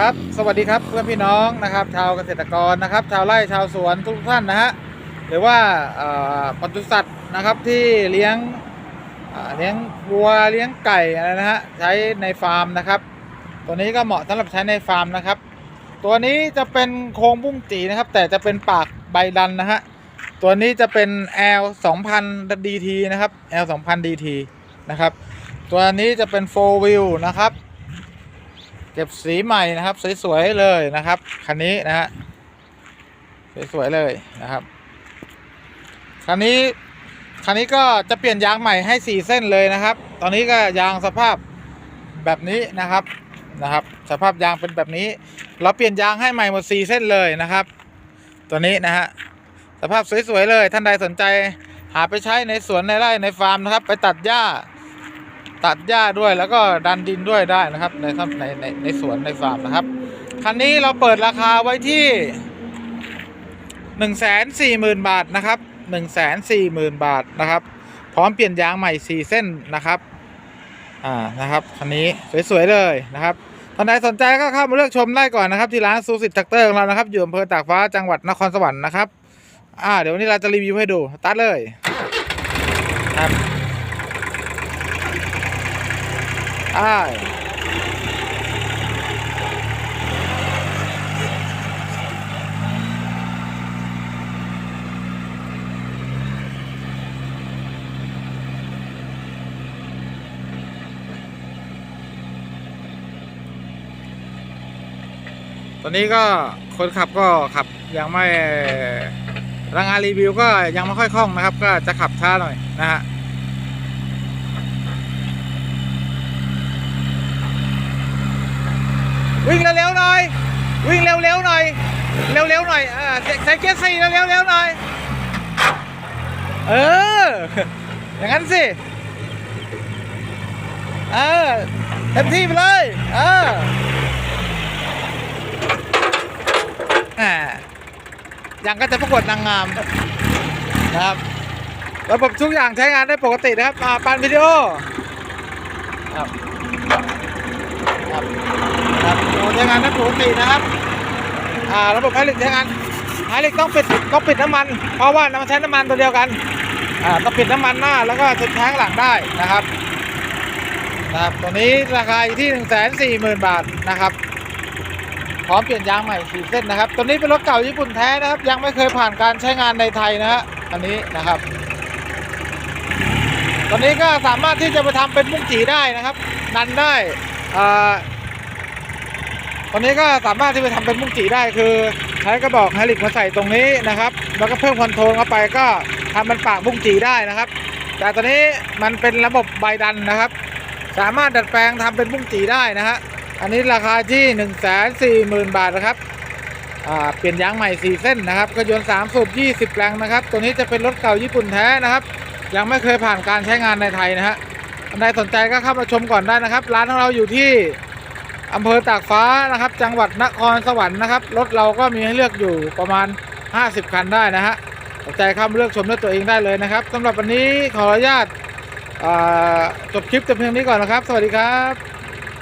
ครับสวัสดีครับเพื่อนพี่น้องนะครับ ชาวเกษตรกรนะครับ ชาวไร่ชาวสวนทุกท่านนะฮะหรือว่าปศุสัตว์นะครับที่เลี้ยงเลี้ยงวัวเลี้ยงไก่อะไรนะฮะใช้ในฟาร์มนะครับ ตัวนี้ก็เหมาะสำหรับใช้ในฟาร์มนะครับ ตัวนี้จะเป็นโครงบุ้งจีนะครับ แต่จะเป็นปากใบดันนะฮะตัวนี้จะเป็น L 2000 DT นะครับ L 2000 DT นะครับ ตัวนี้จะเป็น 4 wheel นะครับ เก็บสีใหม่นะครับ สวยๆเลยนะครับ คันนี้นะฮะสวยๆเลยนะครับ คันนี้คันนี้ก็จะเปลี่ยนยางใหม่ให้สี่เส้นเลยนะครับ ตอนนี้ก็ยางสภาพแบบนี้นะครับนะครับ สภาพยางเป็นแบบนี้ เราเปลี่ยนยางให้ใหม่หมดสี่เส้นเลยนะครับ ตัวนี้นะฮะสภาพสวยๆเลย ท่านใดสนใจหาไปใช้ในสวนในไร่ในฟาร์มนะครับ ไปตัดหญ้า ตัดหญ้าด้วยแล้วก็ดันดินด้วยได้นะครับ ในครับในในในสวนในฟาร์มนะครับ คันนี้เราเปิดราคาไว้ที่หนึ่งแสนสี่หมื่นบาทนะครับหนึ่งแสนสี่หมื่นบาทนะครับ พร้อมเปลี่ยนยางใหม่สี่เส้นนะครับอ่านะครับคันนี้สวยๆเลยนะครับท่านใดสนใจก็เข้ามาเลือกชมได้ก่อนนะครับ ที่ร้านซูสิตแท็กเตอร์ของเรานะครับอยู่อำเภอตากฟ้าจังหวัดนครสวรรค์นะครับอ่าเดี๋ยววันนี้เราจะรีวิวให้ดูตัดเลยครับ อ้ายตอนนี้ก็คนขับก็ขับยังไม่รางงานรีวิวก็ยังไม่ค่อยคล่องนะครับ ก็จะขับช้าหน่อยนะฮะ วิ่งเร็วๆหน่อย วิ่งเร็วๆหน่อย เร็วๆหน่อยอ่าใส่เกียร์สี่เร็วๆหน่อย เออ อย่างนั้นสิ เออเต็มที่ไปเลย เอออ่ายังก็จะประกวดนางงามนะครับระบบทุกอย่างใช้งานได้ปกตินะครับอ่านวิดีโอครับครับโอ้ใช้งานได้ปกตินะครับอ่าระบบไฮรอลิกใช้งานไฮรอลิกต้องปิดต้องปิดน้ำมัน เพราะว่าน้ำใช้น้ำมันตัวเดียวกันอ่าต้องปิดน้ำมันหน้าแล้วก็ชุดแท้งหลังได้นะครับนะครับตัวนี้ราคาอยู่ที่หนึ่งแสนสี่หมื่นบาทนะครับพร้อมเปลี่ยนยางใหม่สี่เส้นนะครับ ตัวนี้เป็นรถเก่าญี่ปุ่นแท้นะครับ ยังไม่เคยผ่านการใช้งานในไทยนะฮะอันนี้นะครับตอนนี้ก็สามารถที่จะไปทำเป็นมุ้งจีได้นะครับ ดันได้อ่า ตอนนี้ก็สามารถที่ไปทำเป็นมุ้งจีได้คือ ใช้กระบอกไฮลิกมาใส่ตรงนี้นะครับ แล้วก็เพิ่มคอนโทรลเข้าไปก็ทำเป็นปากมุ้งจีได้นะครับ แต่ตอนนี้มันเป็นระบบใบดันนะครับ สามารถดัดแปลงทำเป็นมุ้งจีได้นะฮะอันนี้ราคาที่1นึ่งแสนสี่หมื่นบาทนะครับเปลี่ยนยางใหม่ 4 เส้นนะครับก็ยนต์3สูบ20 แรงนะครับ ตัวนี้จะเป็นรถเก่าญี่ปุ่นแท้นะครับ ยังไม่เคยผ่านการใช้งานในไทยนะฮะท่านใดสนใจก็เข้ามาชมก่อนได้นะครับ ร้านของเราอยู่ที่ อำเภอตากฟ้านะครับ จังหวัดนครสวรรค์นะครับ รถเราก็มีให้เลือกอยู่ประมาณ 50 คันได้นะฮะสนใจเข้ามาเลือกชมด้วยตัวเองได้เลยนะครับสำหรับวันนี้ขออนุญาตจบคลิปแต่เพียงนี้ก่อนนะครับ สวัสดีครับ